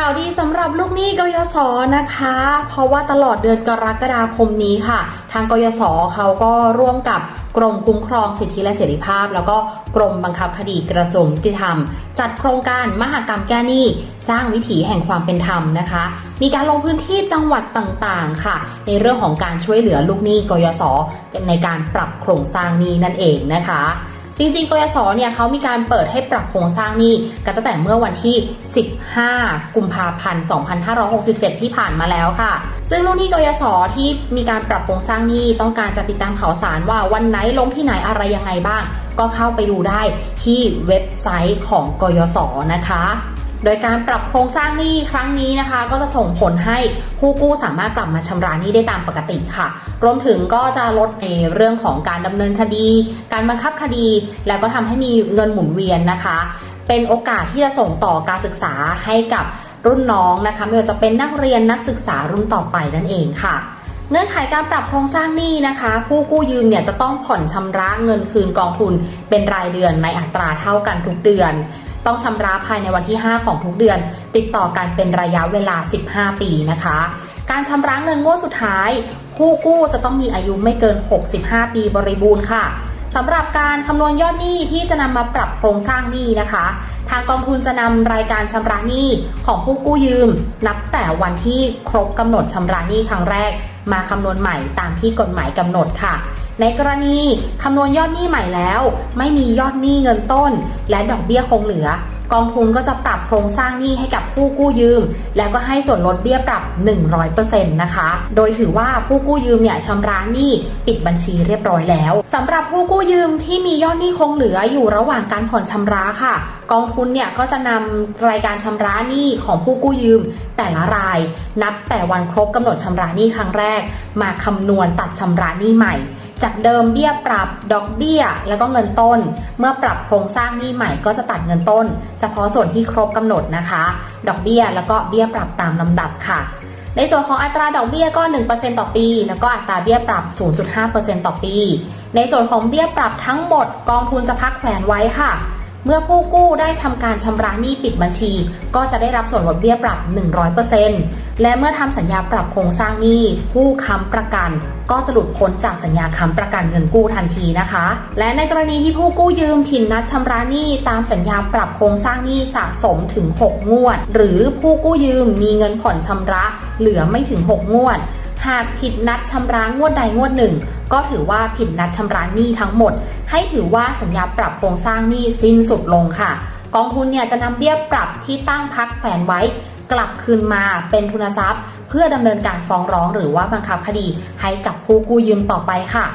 ข่าวดีสำหรับลูกหนี้กยศนะคะ เพราะว่าตลอดเดือนกรกฎาคมนี้ค่ะ ทางกยศเขาก็ร่วมกับกรมคุ้มครองสิทธิและเสรีภาพ แล้วก็กรมบังคับคดีกระทรวงยุติธรรม จัดโครงการมหกรรมแก้หนี้ สร้างวิถีแห่งความเป็นธรรมนะคะ มีการลงพื้นที่จังหวัดต่างๆค่ะ ในเรื่องของการช่วยเหลือลูกหนี้กยศในการปรับโครงสร้างหนี้นั่นเองนะคะ จริงๆ กยศเนี่ยเขามีการเปิดให้ปรับโครงสร้างหนี้กันตั้งแต่เมื่อวันที่ 15 กุมภาพันธ์ 2567 ที่ผ่านมาแล้วค่ะ ซึ่งลูกหนี้กยศที่มีการปรับโครงสร้างหนี้ต้องการจะติดตามข่าวสารว่าวันไหนลงที่ไหนอะไรยังไงบ้าง ก็เข้าไปดูได้ที่เว็บไซต์ของกยศนะคะ โดยการปรับโครงสร้างหนี้ครั้งนี้นะคะ ก็จะส่งผลให้ผู้กู้สามารถกลับมาชำระหนี้ได้ตามปกติค่ะ รวมถึงก็จะลดในเรื่องของการดำเนินคดี การบังคับคดี แล้วก็ทำให้มีเงินหมุนเวียนนะคะ เป็นโอกาสที่จะส่งต่อการศึกษาให้กับรุ่นน้องนะคะ ไม่ว่าจะเป็นนักเรียนนักศึกษารุ่นต่อไปนั่นเองค่ะเงื่อนไขการปรับโครงสร้างหนี้นะคะ ผู้กู้ยืมเนี่ยจะต้องผ่อนชำระเงินคืนกองทุน เป็นรายเดือนในอัตราเท่ากันทุกเดือน ต้องชำระภายในวันที่ 5 ของทุกเดือน ติดต่อกันเป็นระยะเวลา 15 ปีนะคะ การชำระเงินงวดสุดท้าย ผู้กู้จะต้องมีอายุไม่เกิน 65 ปีบริบูรณ์ค่ะสำหรับการคำนวณยอดหนี้ที่จะนำมาปรับโครงสร้างหนี้นะคะ ทางกองทุนจะนำรายการชำระหนี้ของผู้กู้ยืม นับแต่วันที่ครบกำหนดชำระหนี้ครั้งแรก มาคำนวณใหม่ตามที่กฎหมายกำหนดค่ะ ในกรณีคำนวณยอดหนี้ใหม่แล้ว ไม่มียอดหนี้เงินต้น และดอกเบี้ยคงเหลือ กองทุนก็จะปรับโครงสร้างหนี้ให้กับผู้กู้ยืม แล้วก็ให้ส่วนลดเบี้ยปรับ 100%นะคะ โดยถือว่าผู้กู้ยืมเนี่ยชำระหนี้ปิดบัญชีเรียบร้อยแล้วสำหรับผู้กู้ยืมที่มียอดหนี้คงเหลืออยู่ระหว่างการผ่อนชำระค่ะ กองทุนเนี่ยก็จะนำรายการชำระหนี้ของผู้กู้ยืม แต่ละราย นับแต่วันครบกำหนดชำระหนี้ครั้งแรก มาคำนวณตัดชำระหนี้ใหม่ จากเดิมเบี้ยปรับดอกเบี้ย แล้วก็เงินต้น เมื่อปรับโครงสร้างหนี้ใหม่ก็จะตัดเงินต้นเฉพาะส่วนที่ครบกำหนดนะคะ ดอกเบี้ยแล้วก็เบี้ยปรับตามลำดับค่ะ ในส่วนของอัตราดอกเบี้ยก็ 1%ต่อปี แล้วก็อัตราเบี้ยปรับ 0.5%ต่อปี ในส่วนของเบี้ยปรับทั้งหมดกองทุนจะพักแขวนไว้ค่ะ เมื่อผู้กู้ได้ทำการชำระหนี้ปิดบัญชี ก็จะได้รับส่วนลดเบี้ยปรับ 100%และเมื่อทำสัญญาปรับโครงสร้างหนี้ ผู้ค้ำประกัน ก็จะหลุดพ้นจากสัญญาค้ำประกันเงินกู้ทันทีนะคะ และในกรณีที่ผู้กู้ยืมผิดนัดชำระหนี้ตามสัญญาปรับโครงสร้างหนี้สะสมถึง 6 งวด หรือผู้กู้ยืมมีเงินผ่อนชำระเหลือไม่ถึง 6 งวด หากผิดนัดชำระงวดใดงวดหนึ่ง ก็ถือว่าผิดนัดชำระหนี้ทั้งหมด ให้ถือว่าสัญญาปรับโครงสร้างหนี้สิ้นสุดลงค่ะ กองทุนเนี่ยจะนำเบี้ยปรับที่ตั้งพักแฝนไว้ กลับคืนมาเป็นทุนทรัพย์ เพื่อดำเนินการฟ้องร้องหรือว่าบังคับคดีให้กับผู้กู้ยืมต่อไปค่ะ